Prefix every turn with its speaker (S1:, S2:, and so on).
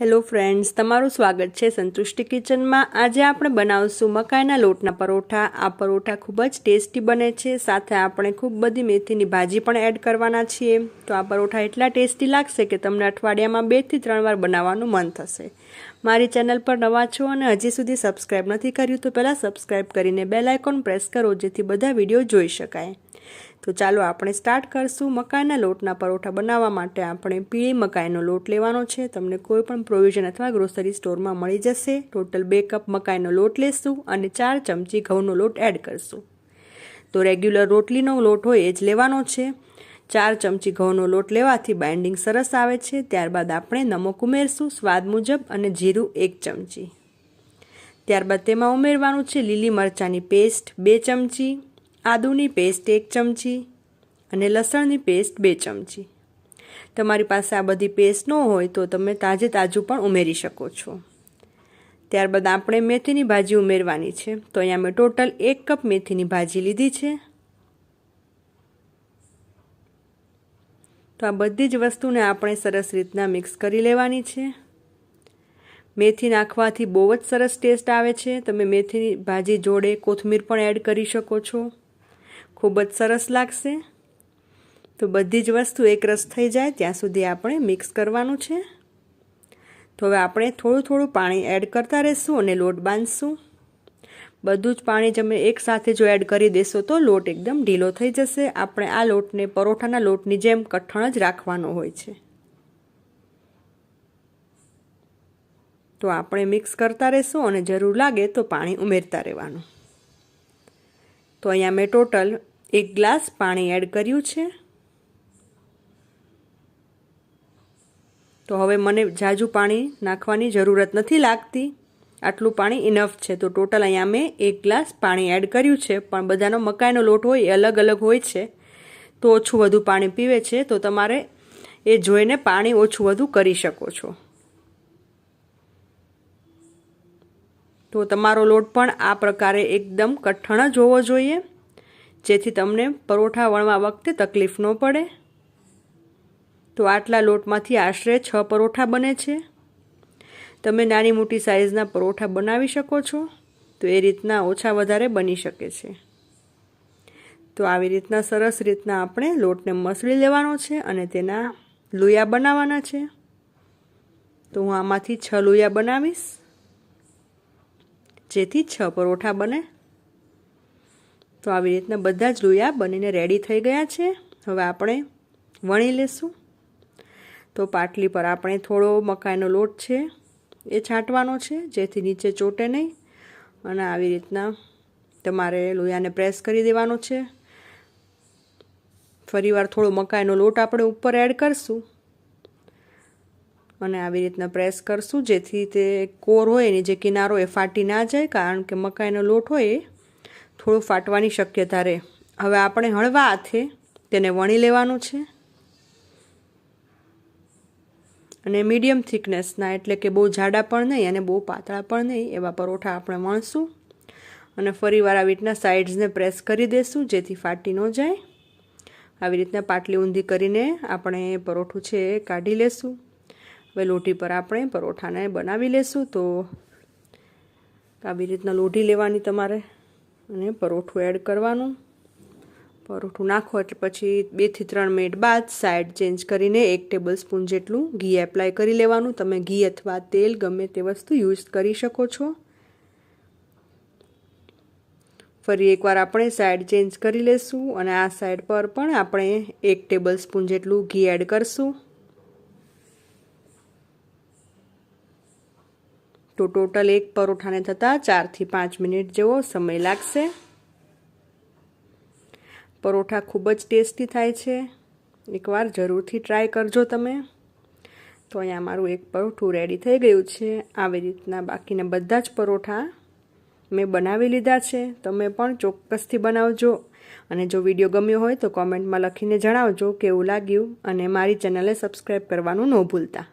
S1: Hello friends તમારું સ્વાગત છે સંતુષ્ટિ કિચનમાં. આજે આપણે બનાવશું મકાઈના લોટના પરોઠા. આ પરોઠા ખૂબ જ ટેસ્ટી બને છે. સાથે આપણે ખૂબ બધી મેથીની ભાજી પણ એડ કરવાના છીએ. તો આ પરોઠા એટલા ટેસ્ટી લાગશે કે તમને અઠવાડિયામાં બેથી ત્રણ વાર બનાવવાનું મન થશે. મારી ચેનલ પર નવા છો અને હજી સુધી સબસ્ક્રાઈબ નથી કર્યું, તો પહેલાં સબસ્ક્રાઈબ કરીને બેલ આઇકોન પ્રેસ કરો, જેથી બધા વીડિયો જોઈ શકાય. તો ચાલો આપણે સ્ટાર્ટ કરશું મકાઈના લોટના પરોઠા બનાવવા માટે. આપણે પીળી મકાઈનો લોટ લેવાનો છે. તમને કોઈ પણ પ્રોવિઝન અથવા ગ્રોસરી સ્ટોરમાં મળી જશે. ટોટલ બે કપ મકાઈનો લોટ લેશું અને ચાર ચમચી ઘઉંનો લોટ એડ કરશું. તો રેગ્યુલર રોટલીનો લોટ હોય એ જ લેવાનો છે. ચાર ચમચી ઘઉંનો લોટ લેવાથી બાઇન્ડિંગ સરસ આવે છે. ત્યારબાદ આપણે નમક ઉમેરશું, સ્વાદ મુજબ અને જીરું એક ચમચી. ત્યારબાદ તેમાં ઉમેરવાનું છે લીલી મરચાંની પેસ્ટ બે ચમચી. આદુની પેસ્ટ એક ચમચી અને લસણની પેસ્ટ બે ચમચી. તમારી પાસે આ બધી પેસ્ટ ન હોય તો તમે તાજે તાજું પણ ઉમેરી શકો છો. ત્યારબાદ આપણે મેથીની ભાજી ઉમેરવાની છે. તો અહીંયા મેં ટોટલ એક કપ મેથીની ભાજી લીધી છે. તો આ બધી જ વસ્તુને આપણે સરસ રીતના મિક્સ કરી લેવાની છે. મેથી નાખવાથી બહુ જ સરસ ટેસ્ટ આવે છે. તમે મેથીની ભાજી જોડે કોથમીર પણ એડ કરી શકો છો. ખૂબ જ સરસ લાગશે. તો બધી જ વસ્તુ એકરસ થઈ જાય, ત્યાં સુધી આપણે મિક્સ કરવાનું છે. તો હવે આપણે થોડું થોડું પાણી એડ કરતા રહીશું અને લોટ બાંધશું. બધું જ પાણી તમે એકસાથે જો એડ કરી દેશો તો લોટ એકદમ ઢીલો થઈ જશે. આપણે આ લોટને, પરોઠાના લોટની જેમ કઠણ જ રાખવાનો હોય છે. તો આપણે મિક્સ કરતા રહેશું અને જરૂર લાગે તો પાણી ઉમેરતા રહેવાનું. તો અહીંયા મેં ટોટલ એક ગ્લાસ પાણી એડ કર્યું છે. તો હવે મને જાજુ પાણી નાખવાની જરૂરત નથી લાગતી. આટલું પાણી ઇનફ છે. તો ટોટલ અહીંયા મેં એક ગ્લાસ પાણી એડ કર્યું છે. પણ બધાનો મકાઈનો લોટ હોય એ અલગ અલગ હોય છે. તો ઓછું વધુ પાણી પીવે છે. તો તમારે એ જોઈને પાણી ઓછું વધુ કરી શકો છો. તો તમારો લોટ પણ આ પ્રકારે એકદમ કઠણ જ હોવો જોઈએ, જેથી તમને પરોઠા વણવા વખતે તકલીફ ન પડે. તો આટલા લોટમાંથી આશરે છ પરોઠા બને છે. તમે નાની મોટી સાઇઝના પરોઠા બનાવી શકો છો, તો એ રીતના ઓછા વધારે બની શકે છે. તો આવી રીતના સરસ રીતના આપણે લોટને મસળી લેવાનો છે અને તેના લુયા બનાવવાના છે. તો હું આમાંથી છ લુયા બનાવીશ. જેથી છ પરોઠા બને. તો આવી રીતના બધા જ લોયા બનીને રેડી થઈ ગયા છે. હવે આપણે વણી લેશું. તો પાટલી પર આપણે થોડો મકાઈનો લોટ છે, એ છાંટવાનો છે, જેથી નીચે ચોટે નહીં. અને આવી રીતના તમારે લોયાને પ્રેસ કરી દેવાનો છે. ફરીવાર થોડો મકાઈનો લોટ આપણે ઉપર એડ કરશું. અને આવી રીતના પ્રેસ કરશું. જેથી તે કોર હોય, એની જે કિનારો એ ફાટી ના જાય, કારણ કે મકાઈનો લોટ હોય એ થોડું ફાટવાની શક્યતા રહે. હવે આપણે હળવા હાથે તેને વણી લેવાનું છે. અને મીડિયમ થિકનેસના એટલે કે બહુ જાડા પણ નહીં અને બહુ પાતળા પણ નહીં, એવા પરોઠા આપણે વણશું. અને ફરીવાર આવી રીતના સાઇડ્સને પ્રેસ કરી દઈશું જેથી ફાટી ન જાય. આવી રીતના પાટલી ઊંધી કરીને આપણે પરોઠું છે એ કાઢી લેશું. હવે લોટી પર આપણે પરોઠાને બનાવી લેશું તો આવી રીતના લોઢી લેવાની તમારે અને પરોઠું એડ કરવાનું. પરોઠું નાખો એટલે પછી બેથી ત્રણ મિનિટ બાદ સાઈડ ચેન્જ કરીને એક ટેબલ સ્પૂન જેટલું ઘી એપ્લાય કરી લેવાનું. તમે ઘી અથવા તેલ ગમે તે વસ્તુ યુઝ કરી શકો છો. ફરી એકવાર આપણે સાઈડ ચેન્જ કરી લેશું અને આ સાઈડ પર પણ આપણે એક ટેબલ સ્પૂન જેટલું ઘી એડ કરશું. તો ટોટલ એક પરોઠાને થતાં ચારથી પાંચ મિનિટ જેવો સમય લાગશે. પરોઠા ખૂબ જ ટેસ્ટી થાય છે. એકવાર જરૂરથી ટ્રાય કરજો તમે. તો અહીંયા મારું એક પરોઠું રેડી થઈ ગયું છે. આવી રીતના બાકીના બધા જ પરોઠા મેં બનાવી લીધા છે. તમે પણ ચોક્કસથી બનાવજો. અને જો વીડિયો ગમ્યો હોય તો કોમેન્ટમાં લખીને જણાવજો કેવું લાગ્યું. અને મારી ચેનલે સબસ્ક્રાઈબ કરવાનું ન ભૂલતા.